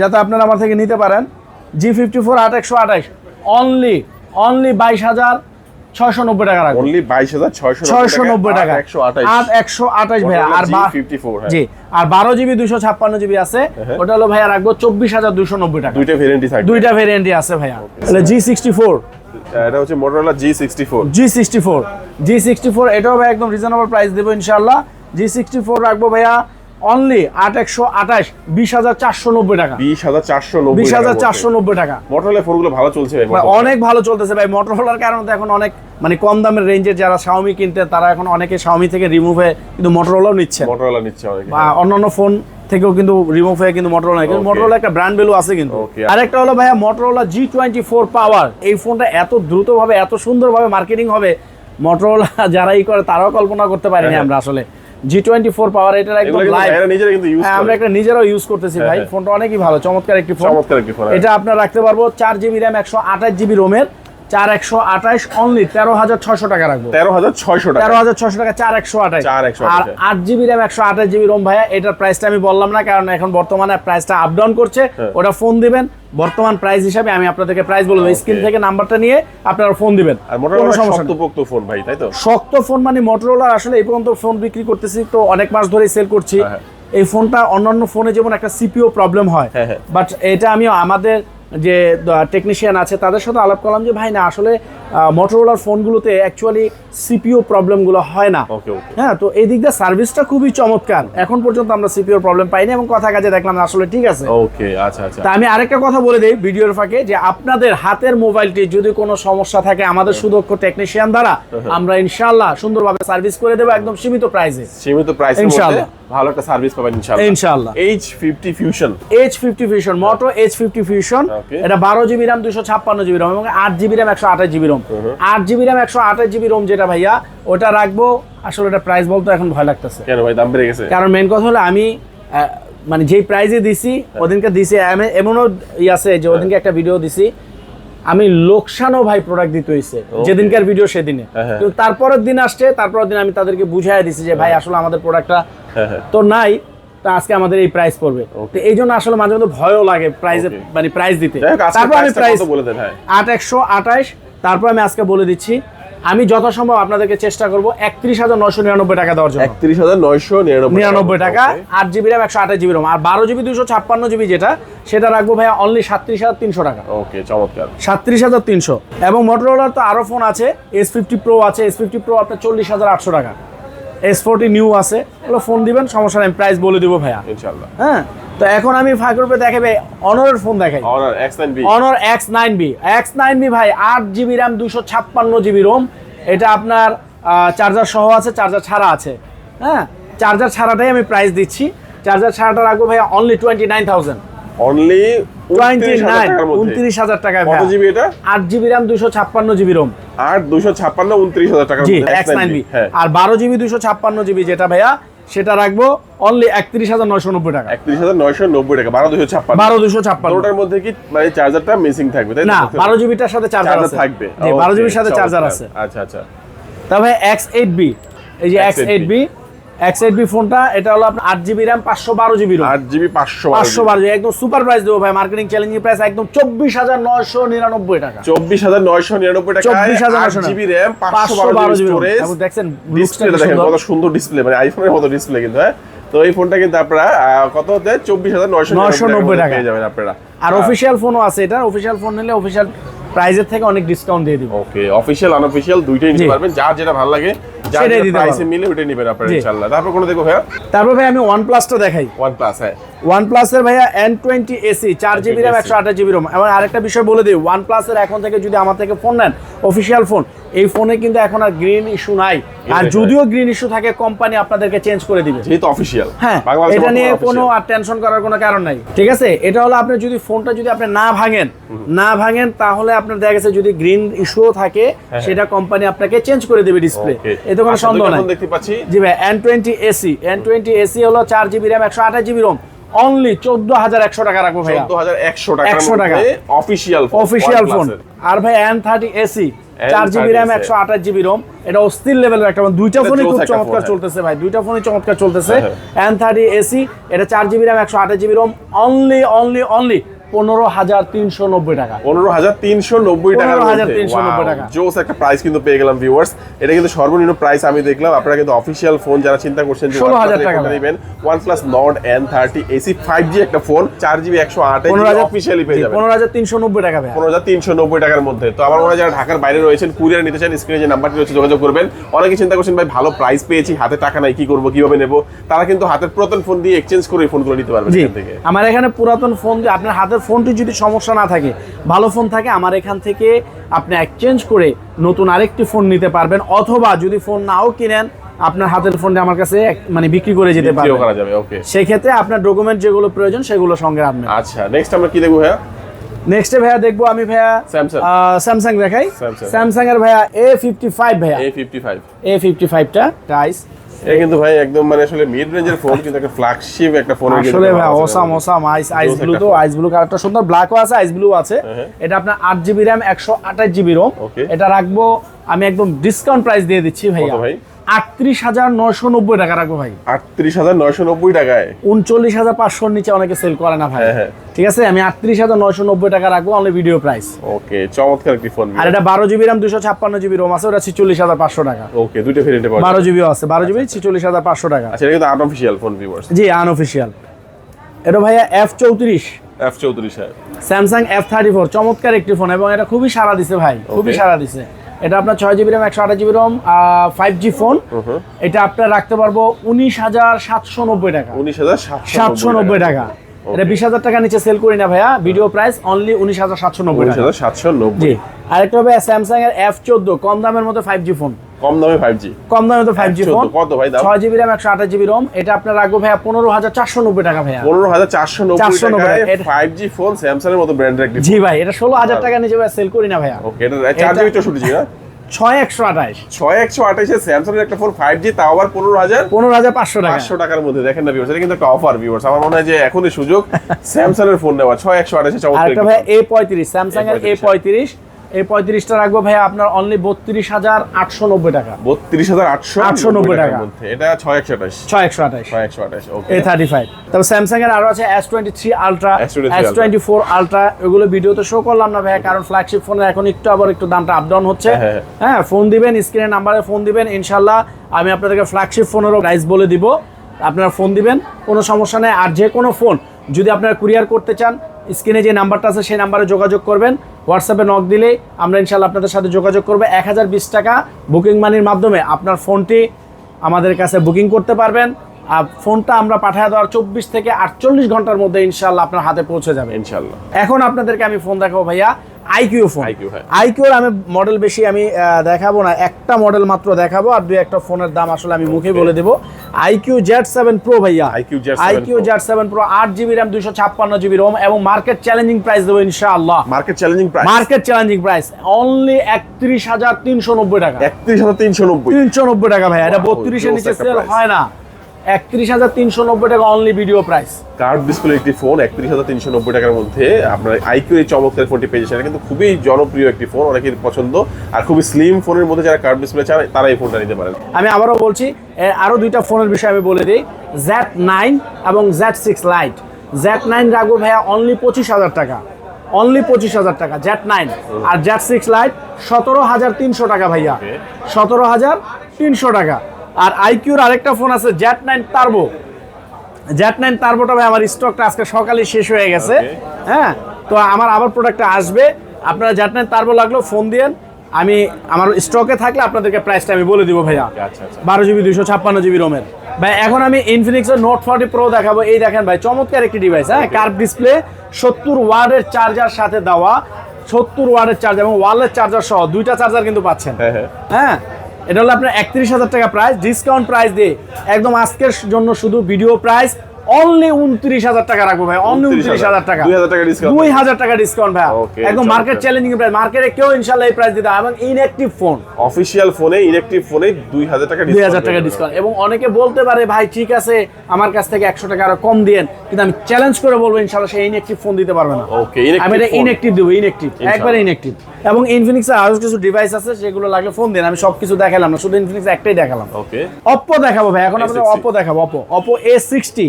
যাতে আপনারা আমার থেকে নিতে পারেন। জি ফিফটি ফোর আট একশো আঠাশ। অনলি অনলি বাইশ হাজার ছয়শো নব্বই টাকা রাখব। অনলি বাইশ হাজার ছয়শো ছয়শো নব্বই টাকা। একশো আঠাশ। আট একশো আঠাশ ভাইয়া। আর জি বা- ফিফটি ফোর হ্যাঁ। জি। আর বারো জিবি দুশো ছাপ্পান্ন জিবি আছে। হ্যাঁ। ওটা হলো ভাইয়া রাখব চব্বিশ হাজার দুশো নব্বই টাকা। দুইটা ভেরিয়েন্টই থাকবে। দুইটা ভেরিয়েন্টই আছে ভাইয়া। তাহলে জি সিক্সটি ফোর। এটা হচ্ছে Motorola G sixty four G sixty four. G sixty four এটাও ভাই একদম রিজনেবল প্রাইস দেবো ইনশাল্লাহ জি সিক্সটি ফোর রাখব ভাইয়া অনলি আট একশো আঠাশ বিশ হাজার চারশো নব্বই টাকা। বিশ হাজার চারশো বিশ হাজার চারশো নব্বই টাকা। মোটরোলা ফোনগুলো ভালো চলছে ভাই অনেক ভালো চলতেছে ভাই। মোটরোলার কারণে তো এখন অনেক মানে কম দামের রেঞ্জের যারা শাওমি কিনতে তারা এখন অনেকে শাওমি থেকে রিমুভ হয়ে কিন্তু মোটরোলাও নিচ্ছে। মোটরোলা নিচ্ছে অন্যান্য ফোন থেকেও কিন্তু রিমুভ হয়ে কিন্তু মোটরোলা কিন্তু. মোটরোলা একটা ব্র্যান্ড ভ্যালু আছে কিন্তু। আরেকটা হলো ভাইয়া Motorola G twenty four power এই ফোনটা এত দ্রুতভাবে এত সুন্দরভাবে মার্কেটিং হবে মোটরোলা যারা ই করে তারাও কল্পনা করতে পারিনি হ্যাঁ। আমরা আসলে। জি টোয়েন্টি ফোর পাওয়ার এটা একদম লাইভ নিজেরা কিন্তু ইউজ হ্যাঁ আমরা একটা নিজেরাও ইউজ করতেছি ভাই। হ্যাঁ। ফোনটা অনেকই ভালো চমৎকার একটি ফোন চমৎকার একটি ফোন এটা আপনার রাখতে পারব চার জিবি র্যাম একশো আঠাশ জিবি রোমের চার একশো আঠাশ অনলি তেরো হাজার ছয়শো টাকা রাখব। তেরো হাজার ছয়শো তেরো হাজার ছশো টাকা চার একশো আঠাশ। 4128 আর আট জিবি র্যাম একশো আঠাশ জিবি রোম ভাইয়া এটার প্রাইসটা আমি বললাম না কারণ এখন বর্তমানে প্রাইসটা আপ ডাউন করছে। হ্যাঁ। ওটা ফোন দিবেন। বর্তমান প্রাইস হিসাবে আমি আপনাদেরকে প্রাইস বলব স্ক্রিন থেকে নাম্বারটা নিয়ে আপনারা ফোন দিবেন। আর মোটরোলা। শক্তপোক্ত ফোন ভাই তাই তো? শক্ত ফোন মানে মোটরোলার আসলে এই পর্যন্ত ফোন বিক্রি করতেছি তো অনেক মাস ধরেই সেল করছি। হ্যাঁ, হ্যাঁ। এই ফোনটা অন্যান্য ফোনে যেমন একটা সিপিও প্রবলেম হ্যাঁ। বাট এটা আমি আমাদের যে টেকনিশিয়ান আছে তাদের সাথে আলাপ করলাম যে ভাই না আসলে মোটরোলার ফোনগুলোতে অ্যাকচুয়ালি সিপিও প্রবলেমগুলো হয় না। হ্যাঁ তো এই দিক দিয়ে সার্ভিসটা খুবই চমৎকার। এখন পর্যন্ত আমরা সিপিও প্রবলেম পাইনি এবং কথা কাজে দেখলাম আসলে ঠিক আছে। ওকে আচ্ছা আচ্ছা। তা আমি আরেকটা কথা বলে দিই ভিডিওর ফাঁকে যে আপনাদের হাতের মোবাইলটি যদি কোনো সমস্যা থাকে আমাদের সুদক্ষ টেকনিশিয়ান দ্বারা আমরা ইনশাল্লাহ সুন্দরভাবে সার্ভিস করে দেবো একদম সীমিত প্রাইসে সীমিত প্রাইসের মধ্যে? ইনশাআল্লাহ। ভালো একটা সার্ভিস পাবেন ইনশাআল্লাহ। ইনশাআল্লাহ। Edge fifty fusion edge fifty fusion Moto edge fifty fusion এটা বারো জিবি র্যাম দুশো ছাপ্পান্ন জিবি এবং আট জিবি র্যাম একশো আঠাশ জিবি রোম আট জিবি র্যাম একশো আঠাশ জিবি রোম যেটা ভাইয়া ওটা রাখব। আসলে এটা প্রাইস বলতে এখন ভয় লাগতেছে। কেন ভাই দাম বেড়ে গেছে? কারণ মেন কথা হলো আমি মানে যেই প্রাইজে দিছি ওদিনকে দিছি এমনও ই আছে যে ওদিনকে একটা ভিডিও দিছি আমি লোকসানও ভাই প্রোডাক্ট দিতে হয়েছে যেদিনকার ভিডিও সেদিনে। হ্যাঁ। কিন্তু তারপরের দিন আসছে তারপরের দিন আমি তাদেরকে বুঝাই দিছি যে ভাই আসলে আমাদের প্রোডাক্টটা তো নাই তা আজকে আমাদের এই প্রাইস পড়বে। তো এই জন্য আসলে মাঝে মধ্যে ভয়ও লাগে প্রাইজে মানে প্রাইস দিতে। তারপর আমি প্রাইস বলে দেন হ্যাঁ। আট একশো আঠাশ তারপর আমি আজকে বলে দিচ্ছি আমি যথাসম্ভব আপনাদেরকে চেষ্টা করব একত্রিশ হাজার নয়শো নিরানব্বই টাকা দেওয়ার জন্য। একত্রিশ হাজার নয়শো নিরানব্বই নিরানব্বই টাকা আট জিবি র্যাম একশো আঠাশ জিবি রোম আর বারো জিবি দুশো ছাপ্পান্ন জিবি যেটা সেটা রাখব ভাইয়া অনলি সাতত্রিশ হাজার তিনশো টাকা। ওকে চমৎকার। সাতত্রিশ হাজার তিনশো। এবং মোটরোলার তো আরও ফোন আছে এস ফিফটি প্রো আছে এস ফিফটি প্রো আপনার চল্লিশ হাজার আটশো টাকা। এস ফোরটি নিউ আছে। ওগুলো ফোন দিবেন সমস্যা নেই প্রাইস বলে দিব ভাইয়া। ইনশাআল্লাহ। হ্যাঁ? তো এখন আমি ফাঁকুরপে দেখাবে অনরের ফোন দেখাই। Honor X nine B Honor X nine B X nine B ভাই আট জিবি র্যাম দুশো ছাপ্পান্ন জিবি রোম এটা আপনার চার্জার সহ আছে চার্জার ছাড়া আছে। হ্যাঁ? চার্জার ছাড়াটাই আমি প্রাইস দিচ্ছি। চার্জার ছাড়াটা রাখব ভাই only twenty nine thousand only উনত্রিশ হাজার নাইন টাকার মধ্যে। উনত্রিশ হাজার টাকা কত জিবি এটা? আট জিবি র্যাম দুশো ছাপ্পান্ন জিবি রোম আট দুশো ছাপ্পান্ন উনত্রিশ হাজার টাকার এক্স নাইন বি হ্যাঁ। আর বারো জিবি দুশো ছাপ্পান্ন জিবি যেটা ভাইয়া সেটা রাখব অনলি একত্রিশ হাজার নয়শো নব্বই টাকা। একত্রিশ হাজার নয়শো নব্বই টাকা বারো দুশো ছাপ্পান্ন। বারো দুশো ছাপ্পান্ন। ওটার মধ্যে কি মানে চার্জারটা মিসিং থাকবে তাই না বারো জিবিটার সাথে চার্জার চার্জার থাকবে। বারো জিবির সাথে চার্জার আছে। আচ্ছা আচ্ছা। তবে এক্স এইট বি এই যে X eight B X eight B ফোনটা এটা হলো আপনার আট জিবি র্যাম পাঁচশো বারো জিবি আট জিবি পাঁচশো পাঁচশো বারো জিবি একদম সুপার প্রাইস দেবো ভাই মার্কেটিং চ্যালেঞ্জিং প্রাইস একদম চব্বিশ হাজার নয়শো নিরানব্বই টাকা। চব্বিশ হাজার নয়শো নিরানব্বই টাকা চব্বিশ হাজার জিবি র্যাম পাঁচশো বারো জিবি দেখছেন ডিসপ্লেটা দেখেন কত সুন্দর ডিসপ্লে মানে আইফোনের মতো ডিসপ্লে কিন্তু হ্যাঁ? তো এই ফোনটা কিন্তু আপনারা কত হতে? চব্বিশ হাজার নয়শো 990 টাকা। পেয়ে যাবেন আপনারা। আর অফিসিয়াল ফোনও আছে এটা। অফিসিয়াল ফোন নিলে অফিসিয়াল প্রাইজের থেকে অনেক ডিসকাউন্ট দিয়ে দিব। ওকে অফিসিয়াল আনঅফিসিয়াল দুইটাই নিতে পারবেন। যার যেটা ভালো লাগে সেটাই দিতে প্রাইসে মিলে ওইটাই নেবেন আপনারা ইনশাআল্লাহ। তারপর কোনো দেখো ভাইয়া? তারপর ভাই আমি ওয়ান প্লাসটা দেখাই। ওয়ান প্লাস হ্যাঁ। ওয়ান প্লাসের ভাইয়া এন টোয়েন্টি এসি চার জিবি র্যাম একশো আঠাশ জিবি রোম এবং আরেকটা বিষয় বলে দিই ওয়ান প্লাসের এখন থেকে যদি আমার থেকে ফোন নেন অফিসিয়াল ফোন এই ফোনে কিন্তু এখন আর গ্রিন ইস্যু নাই। আর যদিও গ্রিন ইস্যু থাকে কোম্পানি আপনাদেরকে চেঞ্জ করে দিবে। যেহেতু অফিসিয়াল হ্যাঁ এটা নিয়ে কোনো আর টেনশন করার কোনো কারণ নাই। ঠিক আছে? এটা হলো আপনি যদি ফোনটা যদি আপনি না ভাঙেন না ভাঙেন তাহলে আপনার দেখা গেছে যদি গ্রিন ইস্যুও থাকে সেটা কোম্পানি আপনাকে চেঞ্জ করে দেবে ডিসপ্লে এতে কোনো সন্দেহ নাই। দেখতে পাচ্ছি। জি ভাই N twenty SE N twenty SE হলো চার জিবি র্যাম একশো আঠাশ জিবি রোম অনলি চোদ্দ হাজার একশো টাকা রাখব ভাই চোদ্দ হাজার একশো টাকার 100 টাকা। অফিসিয়াল অফিসিয়াল ফোন আর ভাই এন থার্টি এসি চার জিবি র্যাম একশো আঠাশ জিবি রোম এটা অস্থির লেভেলের একটা ফোন দুইটা ফোনই খুব চমৎকার চলতেছে ভাই। দুইটা ফোনই চমৎকার চলতেছে। এন থার্টি এসি এটা চার জিবি র্যাম একশো আঠাশ GB ROM only only only পনেরো হাজার তিনশো নব্বই টাকা। পনেরো হাজার তিনশো নব্বই টাকার 15,390 টাকা। জোস একটা প্রাইস কিন্তু পেয়ে গেলাম ভিউয়ার্স এটা কিন্তু সর্বনিম্ন প্রাইস আমি দেখলাম। আপনারা কিন্তু অফিসিয়াল ফোন যারা চিন্তা করছেন যে 16,000 টাকা নেবেন OnePlus Nord N thirty SE five G একটা ফোন চার জিবি একশো আট অফিসিয়ালি পেয়ে যাবেন। পনেরো হাজার তিনশো নব্বই টাকা পনেরো হাজার তিনশো নব্বই টাকার মধ্যে। তো আমার মনে হয় যারা ঢাকার বাইরে রয়েছেন কুরিয়ার নিতে চান স্ক্রিনে যে নাম্বারটি রয়েছে যোগাযোগ করবেন। অনেকে চিন্তা করছেন ভাই ভালো প্রাইস পেয়েছি হাতে টাকা নাই কি করব কীভাবে নেব? তারা কিন্তু হাতের পুরাতন ফোন দিয়ে এক্সচেঞ্জ করে ফোনগুলো নিতে থেকে। আমার এখানে পুরাতন ফোন দিয়ে আপনার হাতের ফোনটি যদি সমস্যা না থাকে ভালো ফোন থাকে আমার এখান থেকে আপনি এক্সচেঞ্জ করে নতুন আরেকটি ফোন নিতে পারবেন। অথবা যদি ফোন নাও কিনেন আপনার হাতের ফোনটা আমার কাছে মানে বিক্রি করে যেতে পারবে সেক্ষেত্রে করা যাবে ওকে সেই ক্ষেত্রে আপনার ডকুমেন্ট যেগুলো প্রয়োজন সেগুলো সঙ্গে রাখবেন আচ্ছা নেক্সট আমরা কি দেখব ভাইয়া? নেক্সটে ভাইয়া দেখব আমি ভাইয়া Samsung। স্যামসাং দেখাই। স্যামসাং এর ভাইয়া এ ফিফটি ফাইভ ভাইয়া। A fifty five A fifty ফাইভটা টাইস এটা কিন্তু ভাই একদম মানে আসলে মিড রেঞ্জের ফোন কিন্তু একটা ফ্ল্যাগশিপ একটা ফোন আসলে ভাই। Awesome awesome ice ice blue তো আইস ব্লু কালারটা সুন্দর। ব্ল্যাকও আছে আইস ব্লু আছে। হ্যাঁ। এটা আপনার আট জিবি র্যাম একশো আঠাশ জিবি রোম এটা রাখব আমি একদম ডিসকাউন্ট প্রাইস দিয়ে দিচ্ছি ভাইয়া। ভাই? আটত্রিশ হাজার নয়শো নব্বই টাকা রাখব ভাই। আটত্রিশ হাজার নয়শো নব্বই টাকায়? উনচল্লিশ হাজার পাঁচশোর নিচে অনেকে সেল করে না ভাই। হ্যাঁ, হ্যাঁ। ঠিক আছে? আমি আটত্রিশ হাজার নয়শো নব্বই টাকা রাখব অনলি ভিডিও প্রাইস ওকে চমৎকার একটি ফোন আর এটা বারো জিবি র্যাম দুশো ছাপ্পান্ন জিবি রোম আছে ওটা ছিচল্লিশ হাজার পাঁচশো টাকা। ওকে দুটো ভেরিয়েন্টে বারো। জিবিও আছে বারো জিবি ছিচল্লিশ হাজার পাঁচশো টাকা। আচ্ছা এটা কিন্তু আনঅফিসিয়াল ফোন ভিউয়ার্স জি আনঅফিসিয়াল এটা ভাইয়া এফ চৌত্রিশ। এফ চৌত্রিশ স্যামসাং এফ থার্টি ফোর চমৎকার একটি ফোন এবং এটা খুবই সারা দিছে ভাই খুবই. সারা দিছে। এটা আপনার ছয় জিবি র্যাম একশো আঠাশ GB ROM five G phone এটা আপনার রাখতে পারব উনিশ হাজার সাতশো নব্বই টাকা। উনিশ হাজার সাতশো নব্বই টাকা। এটা বিশ হাজার টাকা নিচে সেল করি না ভাইয়া। ভিডিও প্রাইস অনলি উনিশ হাজার সাতশো নব্বই টাকা। সাতশো নব্বই। আরেকটা হবে স্যামসাং এর এফ চোদ্দ কম দামের মধ্যে ফাইভ জি ফোন কম দামে ফাইভ জি কম দামের মধ্যে ফাইভ জি F14 ফোন কত ভাই দাম? ছয় জিবি র্যাম একশো আঠাশ জিবি রম এটা আপনার রাখব নব্বই টাকা ভাইয়া। পনেরো হাজার চারশো নব্বই 490 টাকায় এটা- ফাইভ জি ফোন স্যামসাং এর মতো ব্র্যান্ডের একটি জি ভাই এটা ষোলো হাজার টাকা নিচে সেল করি না ভাইয়া। ওকে এটা না ছয় একশো আঠাশ। ছয় একশো আঠাশে স্যামসাং এর একটা ফোন ফাইভ জি তাও আবার পনেরো হাজার পনেরো হাজার পাঁচশো টাকা। পাঁচশো টাকার মধ্যে। দেখেন না এটা কিন্তু একটা অফার ভিউয়ার্স আমার মনে হয় যে এখনই সুযোগ স্যামসাং এর ফোন নেওয়া। ছয় একশো আঠাশে চমৎকার ভাই এ পঁয়ত্রিশ স্যামসাং এর এ পঁয়ত্রিশ। এই পঁয়ত্রিশটা রাখব ভাই আপনার অনলি বত্রিশ হাজার আটশো নব্বই টাকা। বত্রিশ হাজার আটশো আটশো নব্বই টাকা। এটা ছয় একশো আঠাশ। ছয় একশো আঠাশ। ছয় একশো আঠাশ এ থার্টি ফাইভ তারপর স্যামসাং এর আরও আছে S twenty three Ultra S twenty four Ultra এগুলো ভিডিওতে শো করলাম না ভাই কারণ ফ্ল্যাগশিপ ফোনের এখন একটু আবার একটু দামটা আপ ডাউন হচ্ছে। হ্যাঁ, হ্যাঁ। হ্যাঁ। ফোন দিবেন স্ক্রিনের নাম্বারে ফোন দিবেন ইনশাল্লাহ আমি আপনাদেরকে ফ্ল্যাগশিপ ফোনেরও প্রাইস বলে দিব। আপনারা ফোন দিবেন কোনো সমস্যা নেই। আর যে কোনো ফোন যদি আপনারা কুরিয়ার করতে চান স্ক্রিনে যে নাম্বারটা আছে সেই নাম্বারে যোগাযোগ করবেন। হোয়াটসঅ্যাপে নক দিলে আমরা ইনশাল্লাহ আপনাদের সাথে যোগাযোগ করব। এক হাজার বিশ টাকা বুকিং মানির মাধ্যমে আপনার ফোনটি আমাদের কাছে বুকিং করতে পারবেন। আর ফোনটা আমরা পাঠিয়ে দেওয়ার চব্বিশ থেকে আটচল্লিশ ঘণ্টার মধ্যে ইনশাল্লাহ আপনার হাতে পৌঁছে যাবে। ইনশাল্লাহ এখন আপনাদেরকে আমি ফোন দেখাবো ভাইয়া। IQOO phone. হ্যাঁ। আইকিউর আমি মডেল বেশি আমি দেখাবো না। একটা মডেল মাত্র দেখাবো আর দুই একটা ফোনের দাম আসলে আমি মুখে বলে দেবো। আইকিউ জেড সেভেন প্রো ভাইয়া। আইকিউ জেড সেভেন প্রো আট জিবি র্যাম দুইশো ছাপ্পান্ন জিবি রোম এবং মার্কেট চ্যালেঞ্জিং প্রাইস দেবো ইনশাআল্লাহ। Market challenging price market challenging price only একত্রিশ হাজার তিনশো নব্বই টাকা। একত্রিশ হাজার তিনশো নব্বই। তিনশো নব্বই টাকা ভাইয়া এটা বত্রিশের নিচে সেল হয় না। একত্রিশ হাজার তিনশো নব্বই টাকা only video price curve display একটি ফোন একত্রিশ হাজার তিনশো নব্বই টাকার মধ্যে। আপনার আইকিউ এই চমৎকার ফোনটি পেয়েছেন এটা কিন্তু খুবই জনপ্রিয় একটি ফোন অনেকের পছন্দ। আর খুবই স্লিম ফোনের মধ্যে যারা কার্ভ ডিসপ্লে চান তারা এই ফোনটা নিতে পারেন। আমি আবারও বলছি এ, আরও দুইটা ফোনের বিষয়ে আমি বলে দিই। জ্যাট নাইন এবং Z six lite Z nine রাখব ভাইয়া অনলি পঁচিশ হাজার টাকা। অনলি পঁচিশ হাজার টাকা জ্যাট নাইন আর জ্যাট সিক্স লাইট সতেরো হাজার তিনশো টাকা ভাইয়া। সতেরো হাজার তিনশো টাকা। আর আইকিউর আরেকটা ফোন আছে Z nine Turbo. Z nine টার্বোটা ভাই আমার স্টকটা আজকে সকালে শেষ হয়ে গেছে। হ্যাঁ? তো আমার আবার প্রোডাক্টটা আসবে। আপনারা জ্যাট নাইন টার্বো লাগল ফোন দিয়েন। আমি আমার স্টকে থাকলে আপনাদেরকে প্রাইসটা আমি বলে দিব ভাইয়া। আচ্ছা আচ্ছা। বারো জিবি দুইশো ছাপ্পান্ন জিবি রোমের ভাই এখন আমি ইনফিনিক্সের নোট ফর্টি প্রো দেখাবো। এই দেখেন ভাই চমৎকার একটি ডিভাইস হ্যাঁ? কার্ভ ডিসপ্লে সত্তর ওয়ার্ডের চার্জার সাথে দেওয়া। সত্তর ওয়ার্ডের চার্জার এবং ওয়ালের চার্জার সহ দুইটা চার্জার কিন্তু পাচ্ছেন। হ্যাঁ হ্যাঁ। হ্যাঁ? এটা হলো আপনার একত্রিশ হাজার টাকা প্রাইস ডিসকাউন্ট প্রাইস দিয়ে। একদম আজকের জন্য শুধু ভিডিও প্রাইস অনলি উনত্রিশ হাজার টাকা রাখব ভাই অনলি উনত্রিশ হাজার। টাকা। 2000 টাকা discount। দুই হাজার টাকা ডিসকাউন্ট ভাই। একদম মার্কেট চ্যালেঞ্জিং প্রাইস মার্কেটে কেউ ইনশাল্লাহ এই প্রাইস দিতে এবং ইনঅ্যাক্টিভ ফোন অফিসিয়াল ফোনে ইলেকট্রিক ফোনে দুই হাজার টাকা দুই হাজার টাকা ডিসকাউন্ট এবং অনেকে বলতে পারে ভাই ঠিক আছে আমার কাছ থেকে একশো টাকা আরও কম দিয়েন। কিন্তু আমি চ্যালেঞ্জ করে বলব ইনশাল্লাহ সেই ইনএক্টিভ ফোন দিতে পারবে না। Inactive আমি এটা। ইনএক্টিভ দেবো ইনএক্টিভ একবারে ইনএক্টিভ এবং ইনফিনিক্সের আরও কিছু ডিভাইস আছে সেগুলো লাগলে ফোন দিন। আমি সবকিছু দেখালাম না শুধু ইনফিনিক্স একটাই দেখালাম। ওকে অপো দেখাবো ভাই এখন আমরা A60 অপো দেখাবো অপো অপো এ সিক্সটি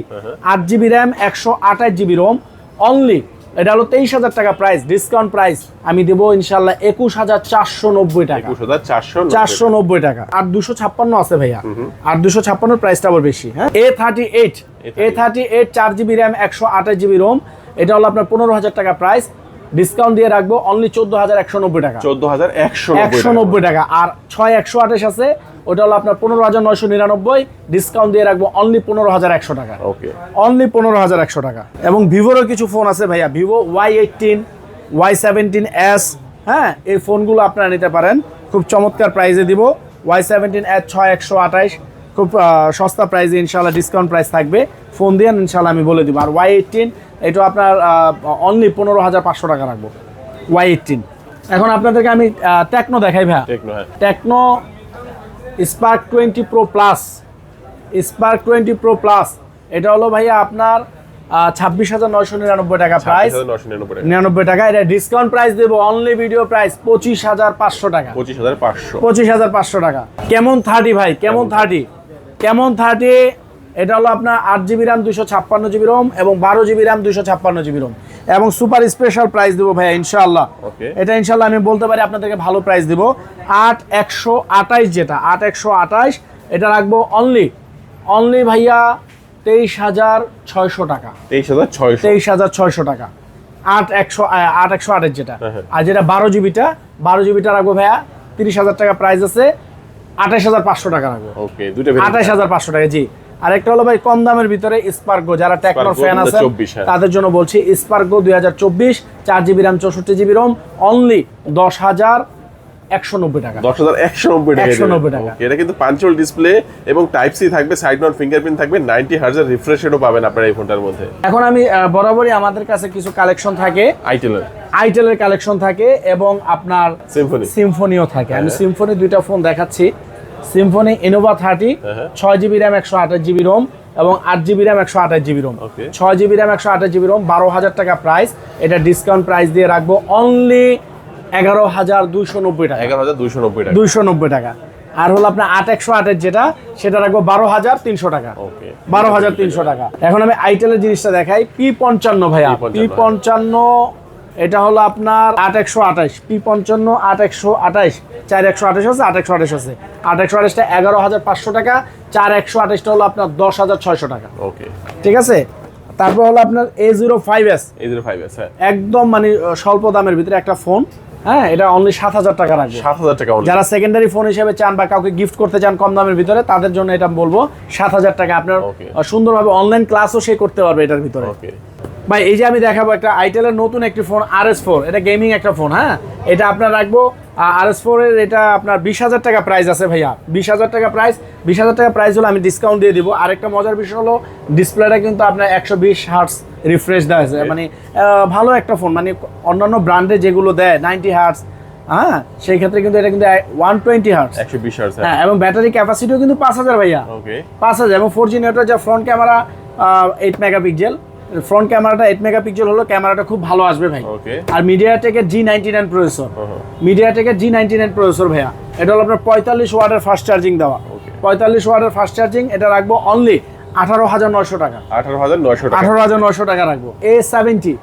আট জিবি র্যাম একশো আঠাশ জিবি রোম অনলি এটা হলো তেইশ হাজার টাকা প্রাইস ডিসকাউন্ট প্রাইস আমি দেবো ইনশাল্লাহ একুশ হাজার চারশো নব্বই টাকা। চারশো নব্বই। টাকা। আর দুশো ছাপ্পান্ন আছে ভাইয়া। আর দুশো ছাপ্পান্ন প্রাইসটা আবার বেশি হ্যাঁ? A thirty eight A thirty eight চার জিবি র্যাম একশো আঠাশ জিবি রোম এটা হলো আপনার পনেরো হাজার টাকা প্রাইস ডিসকাউন্ট দিয়ে রাখব অনলি চোদ্দ হাজার একশো নব্বই টাকা। চোদ্দ হাজার একশো একশো নব্বই টাকা। আর ছয় একশো আঠাশ আছে ওটা হলো আপনার পনেরো হাজার নয়শো নিরানব্বই ডিসকাউন্ট দিয়ে রাখব অনলি পনেরো হাজার একশো টাকা। ওকে অনলি পনেরো হাজার একশো টাকা। এবং ভিভোরও কিছু ফোন আছে ভাইয়া Vivo Y eighteen Y seventeen S হ্যাঁ এই ফোনগুলো আপনারা নিতে পারেন। খুব চমৎকার প্রাইজে দিব। ওয়াই সেভেন্টিন এস ছয় একশো আঠাইশ খুব সস্তা প্রাইসে ইনশাল্লাহ ডিসকাউন্ট প্রাইস থাকবে। ফোন দিয়ে ইনশাল্লাহ আমি বলে দিব। আর ওয়াই এইটিন এটা আপনার অনলি পনেরো হাজার পাঁচশো টাকা রাখব। ওয়াই এইটিন এখন আপনাদেরকে আমি টেকনো দেখাই ভাইয়া। টেকনো হ্যাঁ। Tecno Spark twenty Pro Plus Spark twenty Pro Plus এটা হলো ভাইয়া আপনার ছাব্বিশ হাজার নয়শো নিরানব্বই টাকা প্রাইস নিরানব্বই টাকা। এটা ডিসকাউন্ট প্রাইস দেবো অনলি ভিডিও প্রাইস পঁচিশ হাজার পাঁচশো টাকা। পঁচিশ হাজার পাঁচশো। পঁচিশ হাজার পাঁচশো টাকা। কেমন থার্টি ভাই? কেমন থার্টি কেমন থার্টি এটা হলো আপনার আট জিবি র্যাম দুশো ছাপ্পান্ন জিবি রোম এবং বারো জিবি র্যাম দুশো ছাপ্পান্ন জিবি রোম এবং সুপার স্পেশাল প্রাইস দেবো ভাইয়া ইনশাআল্লাহ। Okay. এটা ইনশাল্লাহ আমি বলতে পারি আপনাদেরকে ভালো প্রাইস দিব। আট একশো আঠাইশ যেটা আট একশো আঠাইশ এটা রাখব অনলি অনলি ভাইয়া তেইশ হাজার ছয়শো টাকা। তেইশ হাজার ছয়শো। তেইশ হাজার ছয়শো টাকা। আট একশো আট একশো আঠাশ যেটা। হ্যাঁ, হ্যাঁ। আর যেটা বারো জিবিটা বারো জিবিটা রাখব ভাইয়া তিরিশ হাজার টাকা প্রাইস আছে আঠাশ হাজার পাঁচশো টাকা রাখব। ওকে দুটো আঠাশ হাজার পাঁচশো টাকা জি। আর একটা হলো ভাই কম দামের ভিতরে স্পার্গো যারা টেকনোর ফ্যান আছে 2024 হ্যাঁ। তাদের জন্য বলছি স্পার্গো দুই হাজার চব্বিশ চার জিবি র্যাম চৌষট্টি জিবি রোম অনলি দশ হাজার একশো নব্বই টাকা। দশ হাজার একশো নব্বই টাকা 190 টাকা। এটা কিন্তু পাঞ্চল ডিসপ্লে এবং টাইপ সি থাকবে সাইড ফিঙ্গারপ্রিন্ট থাকবে নাইনটি হার্জের রিফ্রেশ রেটও পাবেন আপনার এই ফোনটার মধ্যে। এখন আমি বরাবরই আমাদের কাছে কিছু কালেকশন থাকে। আইটেলের আইটেলের কালেকশন থাকে এবং আপনার সিম্ফনি সিম্ফনিও থাকে। আমি হ্যাঁ। সিম্ফনি দুইটা ফোন দেখাচ্ছি। Symphony Innova thirty. ছয় জিবি র্যাম একশো আঠাশ জিবি রোম এবং আট জিবি র্যাম একশো আঠাশ জিবি রোম. ছয় জিবি র্যাম একশো আঠাশ জিবি রোম বারো হাজার টাকা প্রাইস এটা ডিসকাউন্ট প্রাইস দিয়ে রাখব অনলি এগারো হাজার দুইশো নব্বই টাকা। এগারো হাজার দুইশো নব্বই টাকা। দুইশো নব্বই টাকা। আর হলো আপনার আট একশো আটের যেটা সেটা রাখব বারো হাজার তিনশো টাকা। বারো হাজার তিনশো টাকা। এখন আমি আইটেলের জিনিসটা দেখাই। পি পঞ্চান্ন ভাইয়া। P55 পি পঞ্চান্ন এটা হলো আপনার আট একশো আঠাশ পি পঞ্চান্ন আট একশো আঠাশ চার একশো আঠাশ আছে আট একশো আঠাশ আছে। আট একশো আঠাশটা এগারো হাজার পাঁচশো টাকা চার একশো আঠাশটা হলো আপনার দশ হাজার ছয়শো টাকা। ওকে। ঠিক আছে? তারপর হলো আপনার A zero five S. A zero five S হ্যাঁ। একদম মানে স্বল্প দামের ভিতরে একটা ফোন হ্যাঁ এটা অনলি সাত হাজার টাকা রাখবে সাত হাজার টাকা যারা সেকেন্ডারি ফোন হিসেবে চান বা কাউকে গিফট করতে চান কম দামের ভিতরে তাদের জন্য এটা বলব সাত হাজার টাকা। আপনার সুন্দরভাবে অনলাইন ক্লাসও সে করতে পারবে এটার ভিতরে। ভাই এই যে আমি দেখাবো একটা আইটেলের নতুন একটি ফোন আর এস ফোর এটা গেমিং একটা ফোন হ্যাঁ? এটা আপনার রাখব আর এস ফোর এর এটা আপনার বিশ হাজার টাকা প্রাইস আছে ভাইয়া। বিশ হাজার টাকা প্রাইস বিশ হাজার টাকা প্রাইস হলো আমি ডিসকাউন্ট দিয়ে দিব। আরেকটা মজার বিষয় হলো ডিসপ্লেটা কিন্তু আপনার একশো বিশ হার্টস রিফ্রেশ দেওয়া হয়েছে মানে ভালো একটা ফোন মানে অন্যান্য ব্র্যান্ডে যেগুলো দেয় নাইনটি হার্টস হ্যাঁ? সেই ক্ষেত্রে কিন্তু এটা কিন্তু ওয়ান টোয়েন্টি হার্টস একশো বিশ হার্জ হ্যাঁ। এবং ব্যাটারি ক্যাপাসিটিও কিন্তু পাঁচ হাজার ভাইয়া। ওকে পাঁচ হাজার। এবং ফোর জি নেটওয়ার্ক যা front camera eight megapixel front ক্যামেরাটা এইট মেগাপিক্সেল হলো ক্যামেরাটা খুব ভালো আসবে ভাই। আর মিডিয়াটেকের G ninety nine processor media মিডিয়াটেকের G ninety nine processor ভাইয়া। এটা হলো আপনার পঁয়তাল্লিশ ওয়াটের ফাস্ট চার্জিং দেওয়া. পঁয়তাল্লিশ ওয়াটের ফাস্ট চার্জিং এটা রাখব অনলি আঠারো হাজার নয়শো টাকা। আঠারো হাজার নয়শো আঠারো হাজার নয়শো টাকা রাখব। এ সেভেন্টি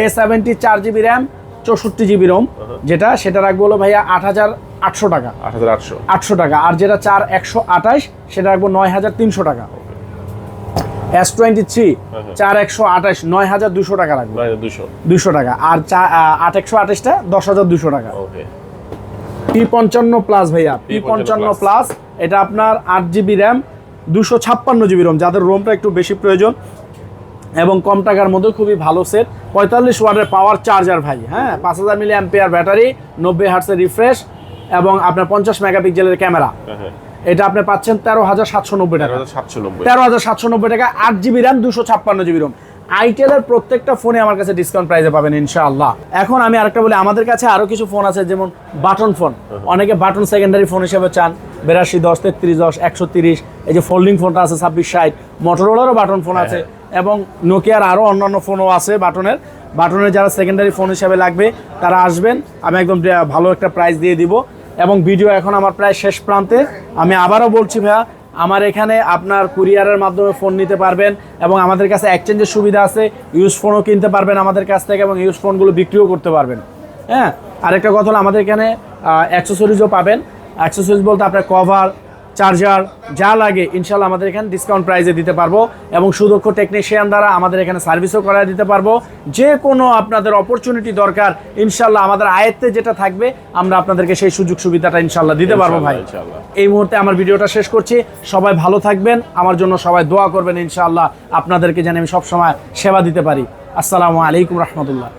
এ সেভেন্টি চার জিবি র্যাম চৌষট্টি জিবি রোম যেটা সেটা রাখব হলো ভাইয়া আট হাজার আটশো টাকা। আট হাজার আটশো। আটশো টাকা। আর যেটা চার একশো আঠাশ সেটা রাখব নয় হাজার তিনশো টাকা। এস টোয়েন্টি থ্রি চার একশো আঠাশ নয় হাজার দুশো টাকা হাজার দুশো। টাকা। আর আট একশো আঠাশটা দশ হাজার দুশো টাকা। ওকে পি পঞ্চান্ন প্লাস ভাইয়া। পি পঞ্চান্ন প্লাস এটা আপনার আট জিবি র্যাম দুশো ছাপ্পান্ন জিবি রোম। যাদের রোমটা একটু বেশি প্রয়োজন এবং কম টাকার মধ্যে খুবই ভালো সেট পঁয়তাল্লিশ ওয়াটের পাওয়ার চার্জার ভাই হ্যাঁ? পাঁচ হাজার মিলি অ্যাম্পিয়ার ব্যাটারি নব্বই হার্টসের রিফ্রেশ এবং আপনার পঞ্চাশ মেগাপিক্সেলের ক্যামেরা এটা আপনি পাচ্ছেন তেরো হাজার সাতশো নব্বই টাকা। হাজার সাতশো নব্বই। তেরো হাজার সাতশো নব্বই টাকা আট জিবি র্যাম দুশো ছাপ্পান্ন জিবি রোম আইটেলের প্রত্যেকটা ফোনে আমার কাছে ডিসকাউন্ট প্রাইসে পাবেন ইনশাআল্লাহ। এখন আমি আরেকটা বলি আমাদের কাছে আরও কিছু ফোন আছে যেমন বাটন ফোন অনেকে বাটন সেকেন্ডারি ফোন হিসেবে চান বেরাশি দশ তেত্রিশ দশ একশো তিরিশ। এই যে ফোল্ডিং ফোনটা আছে ছাব্বিশ ষাট। মোটরোলারও বাটন ফোন আছে। এবং নোকিয়ার আরও অন্যান্য ফোনও আছে বাটনের বাটনের যারা সেকেন্ডারি ফোন হিসাবে লাগবে তারা আসবেন। আমি একদম ভালো একটা প্রাইস দিয়ে দিব। এবং ভিডিও এখন আমার প্রায় শেষ প্রান্তে। আমি আবারও বলছি ভাইয়া, আমার এখানে আপনার কুরিয়ারের মাধ্যমে ফোন নিতে পারবেন এবং আমাদের কাছে এক্সচেঞ্জের সুবিধা আছে। ইউজ ফোনও কিনতে পারবেন আমাদের কাছ থেকে এবং ইউজ ফোনগুলো বিক্রিও করতে পারবেন। হ্যাঁ আরেকটা কথা হলো আমাদের এখানে অ্যাক্সেসরিজও পাবেন। অ্যাক্সেসরিজ বলতে আপনার কভার চার্জার যা লাগে ইনশাল্লাহ আমাদের এখানে ডিসকাউন্ট প্রাইসে দিতে পারব এবং সুদক্ষ টেকনিশিয়ান দ্বারা আমাদের এখানে সার্ভিসও করায় দিতে পারব। যে কোনো আপনাদের অপরচুনিটি দরকার ইনশাল্লাহ আমাদের আয়ত্তে যেটা থাকবে আমরা আপনাদেরকে সেই সুযোগ সুবিধাটা ইনশাল্লাহ দিতে পারব ভাই। এই মুহূর্তে আমার ভিডিওটা শেষ করছি। সবাই ভালো থাকবেন আমার জন্য সবাই দোয়া করবেন ইনশাআল্লাহ আপনাদেরকে যেন আমি সবসময় সেবা দিতে পারি। আসসালামু আলাইকুম রহমতুল্লাহ।